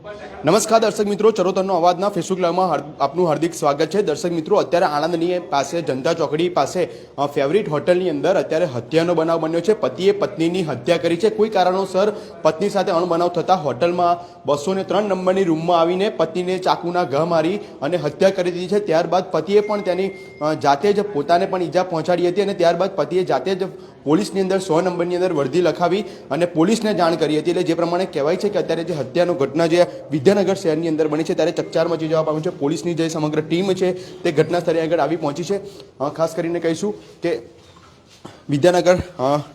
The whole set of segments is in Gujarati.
નમસ્કાર દર્શક મિત્રો, ચરોતરનો અવાજના ફેસબુક લાઈવમાં આપનું હાર્દિક સ્વાગત છે. દર્શક મિત્રો, અત્યારે આણંદની પાસે, જનતા ચોકડી પાસે ફેવરિટ હોટલની અંદર અત્યારે હત્યાનો બનાવ બન્યો છે. પતિએ પત્નીની હત્યા કરી છે. કોઈ કારણોસર પત્ની સાથે અણબનાવ થતા હોટલમાં બસો ને ત્રણ નંબરની રૂમમાં આવીને પત્નીને ચાકુના ઘા મારી અને હત્યા કરી દીધી છે. ત્યારબાદ પતિએ પણ તેની જાતે જ પોતાને પણ ઈજા પહોંચાડી હતી અને ત્યારબાદ પતિએ જાતે જ પોલીસની અંદર સો નંબરની અંદર વર્ધી લખાવી અને પોલીસને જાણ કરી હતી. એટલે જે પ્રમાણે કહેવાય છે કે અત્યારે જે હત્યાનો ઘટના જે વિદ્યાનગર શહેરની અંદર બની છે, ત્યારે ચકચાર મચી જવા પામ્યું છે. પોલીસની જે સમગ્ર ટીમ છે, તે ઘટના સ્થળે આગળ આવી પહોંચી છે. ખાસ કરીને કહીશું કે વિદ્યાનગર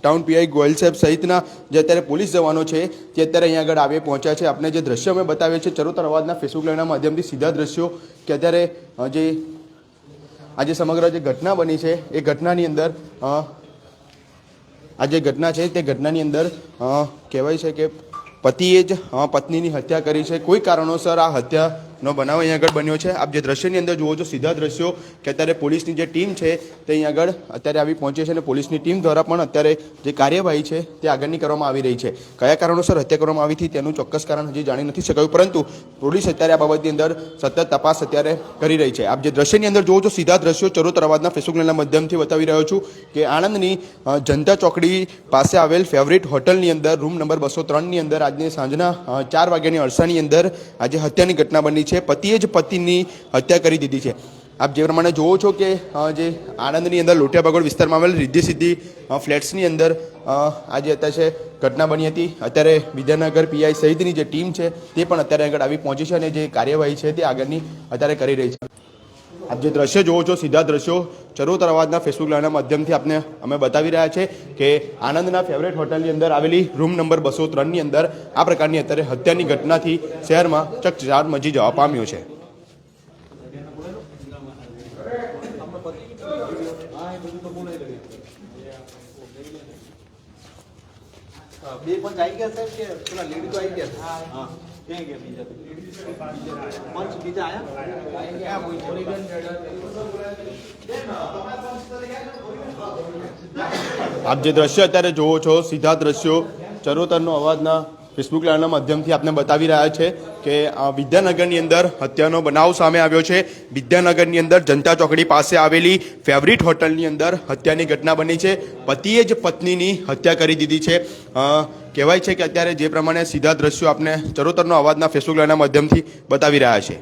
ટાઉન પીઆઈ ગોયલ સાહેબ સહિતના જે અત્યારે પોલીસ જવાનો છે, તે અત્યારે અહીંયા આગળ આવી પહોંચ્યા છે. આપણે જે દ્રશ્યો અમે બતાવીએ છીએ, ચરોતર અવાજના ફેસબુક લાઈવના માધ્યમથી સીધા દ્રશ્યો કે અત્યારે જે આ જે સમગ્ર જે ઘટના બની છે, એ ઘટનાની અંદર આ જે ઘટના છે તે ઘટનાની અંદર કહેવાય છે કે પતિએ જ પત્નીની હત્યા કરી છે. કોઈ કારણોસર આ હત્યાનો બનાવ અહીંયા આગળ બન્યો છે. આપ જે દ્રશ્યની અંદર જુઓ છો, સીધા દ્રશ્યો કે અત્યારે પોલીસની જે ટીમ છે તે અહીંયા આગળ અત્યારે આવી પહોંચી છે અને પોલીસની ટીમ દ્વારા પણ અત્યારે જે કાર્યવાહી છે તે આગળની કરવામાં આવી રહી છે. કયા કારણોસર હત્યા કરવામાં આવી હતી તેનું ચોક્કસ કારણ હજી જાણી નથી શકાયું, પરંતુ પોલીસ અત્યારે આ બાબતની અંદર સતત તપાસ અત્યારે કરી રહી છે. આપ જે દ્રશ્યની અંદર જુઓ છો, સીધા દ્રશ્યો ચરોતર અવાજના ફેસબુક લાઈનના માધ્યમથી બતાવી રહ્યો છું કે આણંદની જનતા ચોકડી પાસે આવેલ ફેવરિટ હોટલની અંદર, રૂમ નંબર બસો ત્રણની અંદર આજની સાંજના ચાર વાગ્યાની અરસાની અંદર આજે હત્યાની ઘટના બની છે, પતિએ જ પતિની હત્યા કરી દીધી છે. આપ જે પ્રમાણે જોવો છો કે જે આણંદની અંદર લોટિયા બગોડ વિસ્તારમાં આવેલ રિદ્ધિ સિદ્ધિ ફ્લેટ્સની અંદર આજે અત્યારે છે, ઘટના બની હતી. અત્યારે વિદ્યાનગર પીઆઈ સહિતની જે ટીમ છે, તે પણ અત્યારે આગળ આવી પહોંચી છે અને જે કાર્યવાહી છે તે આગળની અત્યારે કરી રહી છે. આપ જે દ્રશ્ય જોવો છો, સીધા દ્રશ્યો ચરોતર અવાજના ફેસબુક લાઈવના માધ્યમથી આપને અમે બતાવી રહ્યા છે કે આનંદના ફેવરેટ હોટલની અંદર આવેલી રૂમ નંબર બસો ત્રણની અંદર આ પ્રકારની અત્યારે હત્યાની ઘટનાથી શહેરમાં ચકચાર મચી જવા પામ્યો છે. બે પંચ આવી ગયા સાહેબ કે પેલા લેડી તો આવી ગયા? હા ક્યાં ગયા બીજા? બીજા આપ જે દ્રશ્ય અત્યારે જોવો છો સીધા દ્રશ્યો ચરોતરનો અવાજના ફેસબુક લાઈવના માધ્યમથી આપને બતાવી રહ્યા છે કે વિદ્યાનગરની અંદર હત્યાનો બનાવ સામે આવ્યો છે. વિદ્યાનગરની અંદર જનતા ચોકડી પાસે આવેલી ફેવરિટ હોટલની અંદર હત્યાની ઘટના બની છે. પતિએ જ પત્નીની હત્યા કરી દીધી છે. કહેવાય છે કે અત્યારે જે પ્રમાણે સીધા દ્રશ્યો આપને ચરોતરનો અવાજના ફેસબુક લાઈવના માધ્યમથી બતાવી રહ્યા છે.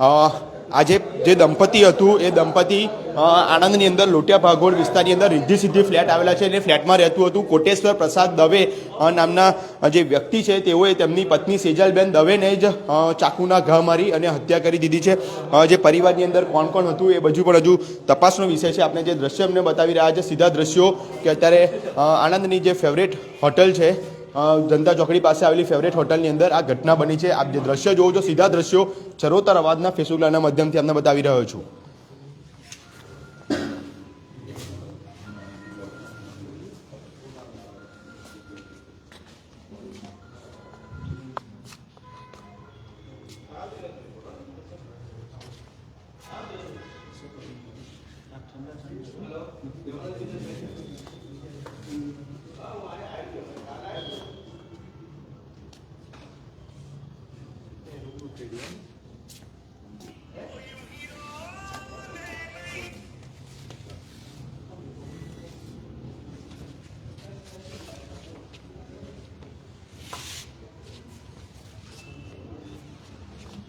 આજે જે દંપતી હતું, એ દંપતી આણંદની અંદર લોટિયા ભાગોળ વિસ્તારની અંદર રિદ્ધિ સિદ્ધિ ફ્લેટ આવેલા છે અને ફ્લેટમાં રહેતું હતું કોટેશ્વર પ્રસાદ દવે નામના જે વ્યક્તિ છે, તેઓએ તેમની પત્ની સેજલબેન દવેને જ ચાકુના ઘા મારી અને હત્યા કરી દીધી છે. જે પરિવારની અંદર કોણ કોણ હતું એ બધું પણ હજુ તપાસનો વિષય છે. આપણે જે દ્રશ્ય અમને બતાવી રહ્યા છે, સીધા દ્રશ્યો કે અત્યારે આણંદની જે ફેવરેટ હોટલ છે જનતા ચોકડી પાસે આવેલી ફેવરેટ હોટલની અંદર આ ઘટના બની છે. આપ જે દ્રશ્ય જોવો છો, સીધા દ્રશ્યો ચરોતર અવાજના ફેસબુક માધ્યમથી આપને બતાવી રહ્યો છું.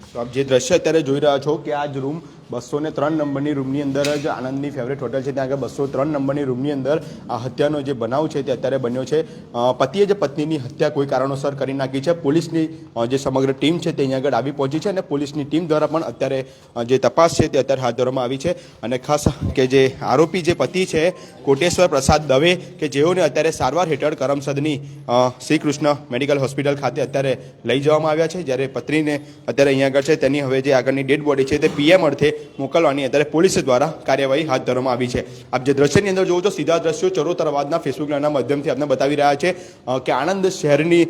તો આપ જે દ્રશ્ય અત્યારે જોઈ રહ્યા છો કે આ જ રૂમ બસો ને ત્રણ નંબરની રૂમની અંદર જ આનંદની ફેવરેટ હોટલ છે. ત્યાં આગળ બસો ત્રણ નંબરની રૂમની અંદર આ હત્યાનો જે બનાવ છે તે અત્યારે બન્યો છે. પતિએ જ પત્નીની હત્યા કોઈ કારણોસર કરી નાખી છે. પોલીસની જે સમગ્ર ટીમ છે તે અહીંયા આગળ આવી પહોંચી છે અને પોલીસની ટીમ દ્વારા પણ અત્યારે જે તપાસ છે તે અત્યારે હાથ ધરવામાં આવી છે. અને ખાસ કે જે આરોપી જે પતિ છે, કોટેશ્વર પ્રસાદ દવે, કે જેઓને અત્યારે સારવાર હેઠળ કરમસદની શ્રી કૃષ્ણ મેડિકલ હોસ્પિટલ ખાતે અત્યારે લઈ જવામાં આવ્યા છે. જ્યારે પત્નીને અત્યારે અહીંયા આગળ છે, તેની હવે જે આગળની ડેડ બોડી છે તે પીએમ અર્થે મોકલવાની અત્યારે પોલીસ દ્વારા કાર્યવાહી હાથ ધરવામાં આવી છે. આપ જે દ્રશ્યની અંદર જોવો છો, સીધા દ્રશ્યો ચરોતર અવાજના ફેસબુક લાઈવના માધ્યમથી આપને બતાવી રહ્યા છે કે આણંદ શહેરની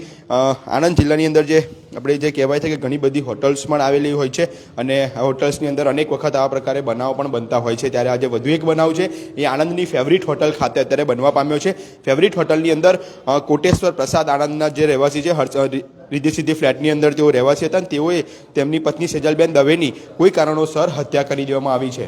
આણંદ જિલ્લાની અંદર જે આપણે જે કહેવાય છે કે ઘણી બધી હોટલ્સ પણ આવેલી હોય છે અને હોટલ્સની અંદર અનેક વખત આવા પ્રકારે બનાવો પણ બનતા હોય છે. ત્યારે આજે વધુ એક બનાવ છે, એ આણંદની ફેવરિટ હોટલ ખાતે અત્યારે બનવા પામ્યો છે. ફેવરિટ હોટલની અંદર કોટેશ્વર પ્રસાદ આણંદના જે રહેવાસી છે, હર્ષ રીધી સીધી ફ્લેટની અંદર તેઓ રહેવાસી હતા અને તેઓએ તેમની પત્ની સેજલબેન દવેની કોઈ કારણોસર હત્યા કરી દેવામાં આવી છે.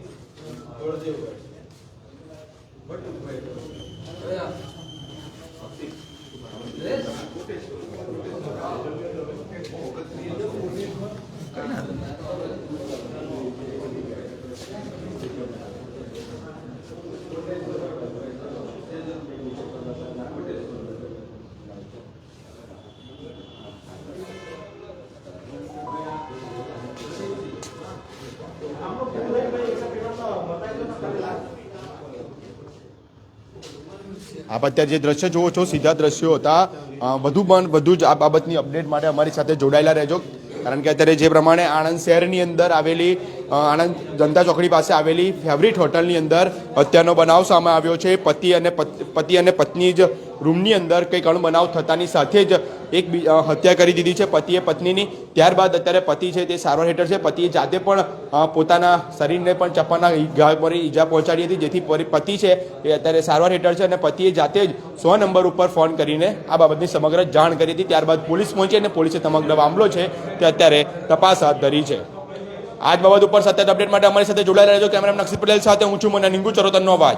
દોડદેવ ગઢ બટુકભાઈ દોડદેવ કયા આપ અત્યારે જે દ્રશ્ય જુઓ છો, સીધા દ્રશ્યો હતા. વધુ પણ વધુ જ આ બાબતની અપડેટ માટે અમારી સાથે જોડાયેલા રહેજો. કારણ કે અત્યારે જે પ્રમાણે આણંદ શહેરની અંદર આવેલી આણંદ જનતા ચોકડી પાસે આવેલી ફેવરિટ હોટલની અંદર હત્યાનો બનાવ સામે આવ્યો છે. પતિ અને પતિ અને પત્ની જ રૂમની અંદર કંઈક અણબનાવ થતાની સાથે જ એક હત્યા કરી દીધી છે પતિએ પત્નીની. ત્યારબાદ અત્યારે પતિ છે તે સારવાર હેઠળ છે. પતિએ જાતે પણ પોતાના શરીરને પણ ચપ્પાના ઘા પર ઈજા પહોંચાડી હતી. જેથી પતિ છે એ અત્યારે સારવાર હેઠળ છે અને પતિએ જાતે જ સો નંબર ઉપર ફોન કરીને આ બાબતની સમગ્ર જાણ કરી હતી. ત્યારબાદ પોલીસ પહોંચી અને પોલીસે સમગ્ર મામલો છે તે અત્યારે તપાસ હાથ ધરી છે. આજ બાબત ઉપર સતત અપડેટ માટે અમારી સાથે જોડાયેલા રહેજો. કેમેરામેન નક્ષી પટેલ સાથે હું છું, મને નિંગુ ચરોતરનો અવાજ.